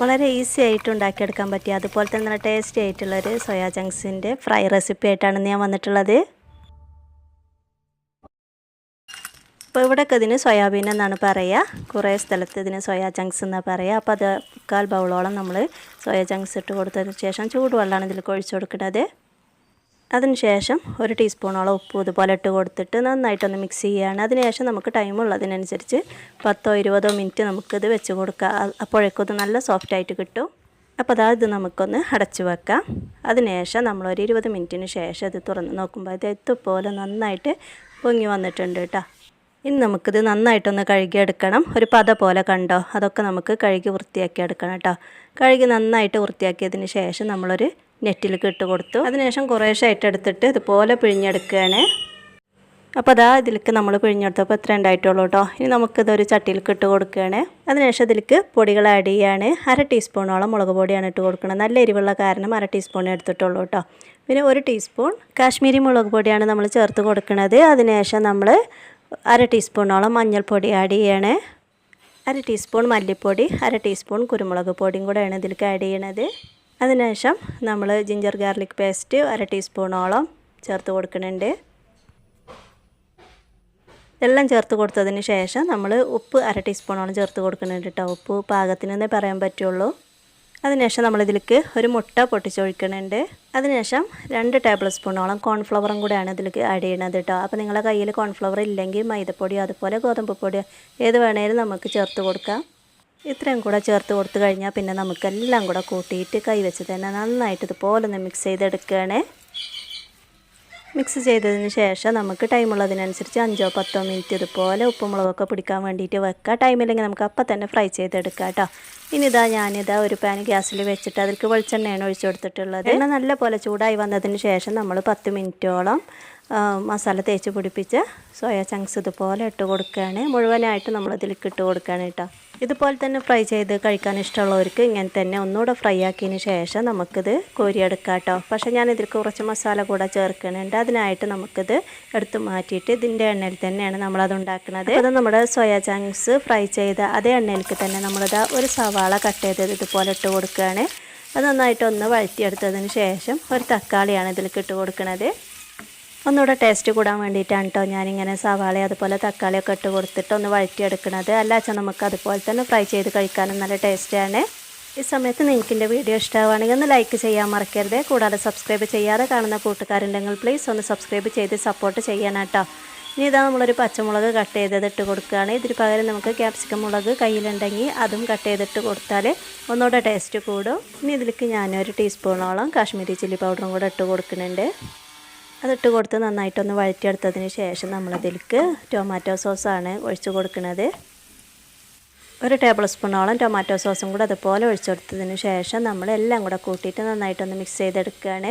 വളരെ ഈസി ആയിട്ട് ഉണ്ടാക്കിയെടുക്കാൻ പറ്റിയ അതുപോലെ തന്നെ നല്ല ടേസ്റ്റി ആയിട്ടുള്ളൊരു സോയാ ചങ്ക്സിന്റെ ഫ്രൈ റെസിപ്പി ആയിട്ടാണ് ഞാൻ വന്നിട്ടുള്ളത്. അപ്പോൾ ഇവിടെയൊക്കെ ഇതിന് സോയാബീൻ എന്നാണ് പറയുക കുറേ സ്ഥലത്ത് ഇതിന് സോയാ ചങ്ക്സ് എന്നാണ് പറയുക അപ്പോൾ അത് മുക്കാൽ ബൗളോളം നമ്മൾ സോയാ ചങ്ക്സ് ഇട്ട് കൊടുത്തതിന് ശേഷം ചൂടുവെള്ളമാണ് ഇതിൽ കൊഴിച്ചു കൊടുക്കുന്നത്. അതിനുശേഷം ഒരു ടീസ്പൂണോളം ഉപ്പ് ഇതുപോലെ ഇട്ട് കൊടുത്തിട്ട് നന്നായിട്ടൊന്ന് മിക്സ് ചെയ്യുകയാണ്. അതിനുശേഷം നമുക്ക് ടൈം ഉള്ളതിനനുസരിച്ച് പത്തോ ഇരുപതോ മിനിറ്റ് നമുക്കിത് വെച്ച് കൊടുക്കാം. അപ്പോഴേക്കും ഇത് നല്ല സോഫ്റ്റായിട്ട് കിട്ടും. അപ്പോൾ അതാ ഇത് നമുക്കൊന്ന് അടച്ചു വെക്കാം. അതിനുശേഷം നമ്മളൊരു ഇരുപത് മിനിറ്റിന് ശേഷം ഇത് തുറന്ന് നോക്കുമ്പോൾ ഇത് എത്തുപോലെ നന്നായിട്ട് പൊങ്ങി വന്നിട്ടുണ്ട് കേട്ടോ ഇനി നമുക്കിത് നന്നായിട്ടൊന്ന് കഴുകിയെടുക്കണം. ഒരു പത പോലെ കണ്ടോ? അതൊക്കെ നമുക്ക് കഴുകി വൃത്തിയാക്കി എടുക്കണം കേട്ടോ കഴുകി നന്നായിട്ട് വൃത്തിയാക്കിയതിന് ശേഷം നമ്മളൊരു നെറ്റിലേക്ക് ഇട്ട് കൊടുത്തു. അതിനുശേഷം കുറേശ്ശെ എടുത്തിട്ട് ഇതുപോലെ പിഴിഞ്ഞെടുക്കുകയാണ്. അപ്പോൾ അതാ ഇതിലേക്ക് നമ്മൾ പിഴിഞ്ഞെടുത്തപ്പോൾ എത്ര ഉണ്ടായിട്ടുള്ളൂ കേട്ടോ ഇനി നമുക്കിതൊരു ചട്ടിയിലേക്ക് ഇട്ട് കൊടുക്കുകയാണ്. അതിനുശേഷം ഇതിലേക്ക് പൊടികൾ ആഡ് ചെയ്യുകയാണ് അര ടീസ്പൂണോളം മുളക് പൊടിയാണ് ഇട്ട് കൊടുക്കുന്നത്. നല്ല എരിവുള്ള കാരണം അര ടീസ്പൂൺ എടുത്തിട്ടുള്ളൂ കേട്ടോ പിന്നെ ഒരു ടീസ്പൂൺ കാശ്മീരി മുളക് പൊടിയാണ് നമ്മൾ ചേർത്ത് കൊടുക്കുന്നത്. അതിനുശേഷം നമ്മൾ അര ടീസ്പൂണോളം മഞ്ഞൾപ്പൊടി ആഡ് ചെയ്യണേ. അര ടീസ്പൂൺ മല്ലിപ്പൊടി അര ടീസ്പൂൺ കുരുമുളക് പൊടിയും കൂടെയാണ് ഇതിലേക്ക് ആഡ് ചെയ്യണത്. അതിനുശേഷം നമ്മൾ ജിഞ്ചർ ഗാർലിക് പേസ്റ്റ് അര ടീസ്പൂണോളം ചേർത്ത് കൊടുക്കുന്നുണ്ട്. എല്ലാം ചേർത്ത് കൊടുത്തതിന് ശേഷം നമ്മൾ ഉപ്പ് അര ടീസ്പൂണോളം ചേർത്ത് കൊടുക്കുന്നുണ്ട് കേട്ടോ ഉപ്പ് പാകത്തിനെന്നേ പറയാൻ പറ്റുള്ളൂ. അതിനുശേഷം നമ്മളിതിലേക്ക് ഒരു മുട്ട പൊട്ടിച്ചൊഴിക്കുന്നുണ്ട്. അതിനുശേഷം രണ്ട് ടേബിൾ സ്പൂണോളം കോൺഫ്ലവറും കൂടെയാണ് ഇതിലേക്ക് ആഡ് ചെയ്യണത് കേട്ടോ അപ്പോൾ നിങ്ങളുടെ കയ്യിൽ കോൺഫ്ലവർ ഇല്ലെങ്കിൽ മൈദപ്പൊടിയോ അതുപോലെ ഗോതമ്പ് പൊടിയോ ഏത് വേണേലും നമുക്ക് ചേർത്ത് കൊടുക്കാം. ഇത്രയും കൂടെ ചേർത്ത് കൊടുത്തു കഴിഞ്ഞാൽ പിന്നെ നമുക്കെല്ലാം കൂടെ കൂട്ടിയിട്ട് കൈവച്ച് തന്നെ നന്നായിട്ട് ഇതുപോലെ ഒന്ന് മിക്സ് ചെയ്തെടുക്കുകയാണേ. മിക്സ് ചെയ്തതിന് ശേഷം നമുക്ക് ടൈമുള്ളതിനനുസരിച്ച് അഞ്ചോ പത്തോ മിനിറ്റ് ഇതുപോലെ ഉപ്പും മുളകൊക്കെ പിടിക്കാൻ വേണ്ടിയിട്ട് വെക്കുക ടൈമില്ലെങ്കിൽ നമുക്ക് അപ്പം തന്നെ ഫ്രൈ ചെയ്തെടുക്കാം കേട്ടോ ഇനി ഇതാ ഞാനിതാ ഒരു പാൻ ഗ്യാസിൽ വെച്ചിട്ട് അതിലേക്ക് വെളിച്ചെണ്ണയാണ് ഒഴിച്ചു കൊടുത്തിട്ടുള്ളത്. എണ്ണ നല്ല പോലെ ചൂടായി വന്നതിന് ശേഷം നമ്മൾ പത്ത് മിനിറ്റോളം മസാല തേച്ച് പിടിപ്പിച്ച് സോയ ചങ്ക്സ് ഇതുപോലെ ഇട്ട് കൊടുക്കുകയാണ്. മുഴുവനായിട്ട് നമ്മൾ ഇതിലേക്ക് ഇട്ട് കൊടുക്കുകയാണ് കേട്ടോ. ഇതുപോലെ തന്നെ ഫ്രൈ ചെയ്ത് കഴിക്കാൻ ഇഷ്ടമുള്ളവർക്ക് ഇങ്ങനെ തന്നെ ഒന്നുകൂടെ ഫ്രൈ ആക്കിയതിന് ശേഷം നമുക്കിത് കോരിയെടുക്കാം കേട്ടോ. പക്ഷേ ഞാൻ ഇതിൽ കുറച്ച് മസാല കൂടെ ചേർക്കുന്നുണ്ട്. അതിനായിട്ട് നമുക്കിത് എടുത്ത് മാറ്റിയിട്ട് ഇതിന്റെ എണ്ണയിൽ തന്നെയാണ് നമ്മളത് ഉണ്ടാക്കുന്നത്. അത് നമ്മുടെ സോയ ചങ്ക്സ് ഫ്രൈ ചെയ്ത അതേ എണ്ണയിലേക്ക് തന്നെ നമ്മളിത് ഒരു സവാള കട്ട് ചെയ്തത് ഇതുപോലെ ഇട്ട് കൊടുക്കുകയാണ്. അത് നന്നായിട്ട് ഒന്ന് വഴറ്റിയെടുത്തതിന് ശേഷം ഒരു തക്കാളിയാണ് ഇതിലേക്ക് ഇട്ട് കൊടുക്കുന്നത്. ഒന്നുകൂടെ ടേസ്റ്റ് കൂടാൻ വേണ്ടിയിട്ടാണ് കേട്ടോ ഞാനിങ്ങനെ സവാള അതുപോലെ തക്കാളിയൊക്കെ ഇട്ട് കൊടുത്തിട്ട് ഒന്ന് വഴറ്റിയെടുക്കുന്നത് അല്ലാച്ച നമുക്ക് അതുപോലെ തന്നെ ഫ്രൈ ചെയ്ത് കഴിക്കാനും നല്ല ടേസ്റ്റാണ് ഈ സമയത്ത് നിങ്ങൾക്ക് എന്റെ വീഡിയോ ഇഷ്ടമാവുകയാണെങ്കിൽ ഒന്ന് ലൈക്ക് ചെയ്യാൻ മറക്കരുത്. കൂടാതെ സബ്സ്ക്രൈബ് ചെയ്യാതെ കാണുന്ന കൂട്ടുകാരുണ്ടെങ്കിൽ പ്ലീസ് ഒന്ന് സബ്സ്ക്രൈബ് ചെയ്ത് സപ്പോർട്ട് ചെയ്യാനാട്ടോ ഇനി ഇതാ നമ്മളൊരു പച്ചമുളക് കട്ട് ചെയ്തത് ഇട്ട് കൊടുക്കുകയാണ്. ഇതിന് പകരം നമുക്ക് ക്യാപ്സിക്കം മുളക് കയ്യിലുണ്ടെങ്കിൽ അതും കട്ട് ചെയ്തിട്ട് കൊടുത്താൽ ഒന്നുകൂടെ ടേസ്റ്റ് കൂടും. ഇനി ഇതിലേക്ക് ഞാനൊരു ടീസ്പൂണോളം കാശ്മീരി ചില്ലി പൗഡറും കൂടെ ഇട്ട് കൊടുക്കുന്നുണ്ട്. അതിട്ട് കൊടുത്ത് നന്നായിട്ടൊന്ന് വഴറ്റിയെടുത്തതിന് ശേഷം നമ്മളതിലേക്ക് ടൊമാറ്റോ സോസാണ് ഒഴിച്ചു കൊടുക്കുന്നത് ഒരു ടേബിൾ സ്പൂണോളം ടൊമാറ്റോ സോസും കൂടെ അതുപോലെ ഒഴിച്ചെടുത്തതിന് ശേഷം നമ്മൾ എല്ലാം കൂടെ കൂട്ടിയിട്ട് നന്നായിട്ടൊന്ന് മിക്സ് ചെയ്തെടുക്കുകയാണ്.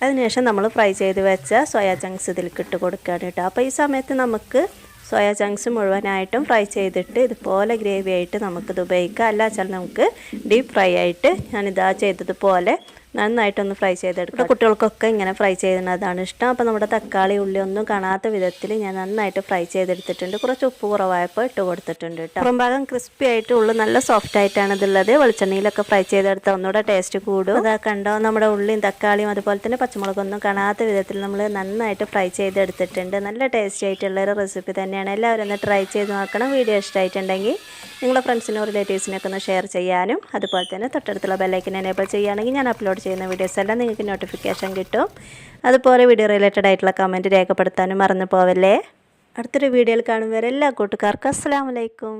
അതിനുശേഷം നമ്മൾ ഫ്രൈ ചെയ്ത് വെച്ച സോയാ ചങ്ക്സ് ഇതിലേക്ക് ഇട്ട് കൊടുക്കുകയാണ് കേട്ടോ. അപ്പോൾ ഈ സമയത്ത് നമുക്ക് സോയാ ചങ്ക്സ് മുഴുവനായിട്ടും ഫ്രൈ ചെയ്തിട്ട് ഇതുപോലെ ഗ്രേവി ആയിട്ട് നമുക്കിത് ഉപയോഗിക്കാം. അല്ല വെച്ചാൽ നമുക്ക് ഡീപ്പ് ഫ്രൈ ആയിട്ട് ഞാനിതാ ചെയ്തതുപോലെ നന്നായിട്ടൊന്ന് ഫ്രൈ ചെയ്തെടുക്കാം. കുട്ടികൾക്കൊക്കെ ഇങ്ങനെ ഫ്രൈ ചെയ്യുന്നതാണ് ഇഷ്ടം. അപ്പോൾ നമ്മുടെ തക്കാളി ഉള്ളി ഒന്നും കാണാത്ത വിധത്തിൽ ഞാൻ നന്നായിട്ട് ഫ്രൈ ചെയ്തെടുത്തിട്ടുണ്ട്. കുറച്ച് ഉപ്പ് കുറവായപ്പോൾ ഇട്ട് കൊടുത്തിട്ടുണ്ട് കേട്ടോ. പുറംഭാഗം ക്രിസ്പി ആയിട്ട് ഉള്ളു നല്ല സോഫ്റ്റ് ആയിട്ടാണ് ഇതുള്ളത്. വെളിച്ചെണ്ണയിലൊക്കെ ഫ്രൈ ചെയ്തെടുത്താൽ ഒന്നുകൂടെ ടേസ്റ്റ് കൂടും. അതാ കണ്ടോ നമ്മുടെ ഉള്ളിയും തക്കാളിയും അതുപോലെ തന്നെ പച്ചമുളകൊന്നും കാണാത്ത വിധത്തിൽ നമ്മൾ നന്നായിട്ട് ഫ്രൈ ചെയ്തെടുത്തിട്ടുണ്ട്. നല്ല ടേസ്റ്റി ആയിട്ടുള്ള ഒരു റെസിപ്പി തന്നെയാണ്. എല്ലാവരും ഒന്ന് ട്രൈ ചെയ്ത് നോക്കണം. വീഡിയോ ഇഷ്ടമായിട്ടുണ്ടെങ്കിൽ നിങ്ങളുടെ ഫ്രണ്ട്സിനും റിലേറ്റീവ്സിനൊക്കെ ഒന്ന് ഷെയർ ചെയ്യാനും. അതുപോലെ തന്നെ തൊട്ടടുത്തുള്ള ബെല്ലൈക്കൻ എനേബിൾ ചെയ്യുകയാണെങ്കിൽ ഞാൻ അപ്ലോഡ് ചെയ്യുന്ന വീഡിയോസ് എല്ലാം നിങ്ങൾക്ക് നോട്ടിഫിക്കേഷൻ കിട്ടും. അതുപോലെ വീഡിയോ റിലേറ്റഡ് ആയിട്ടുള്ള കമന്റ് രേഖപ്പെടുത്താനും മറന്നു പോവല്ലേ? അടുത്തൊരു വീഡിയോയിൽ കാണും വരെ എല്ലാ കൂട്ടുകാർക്കും അസ്സാം വലൈക്കും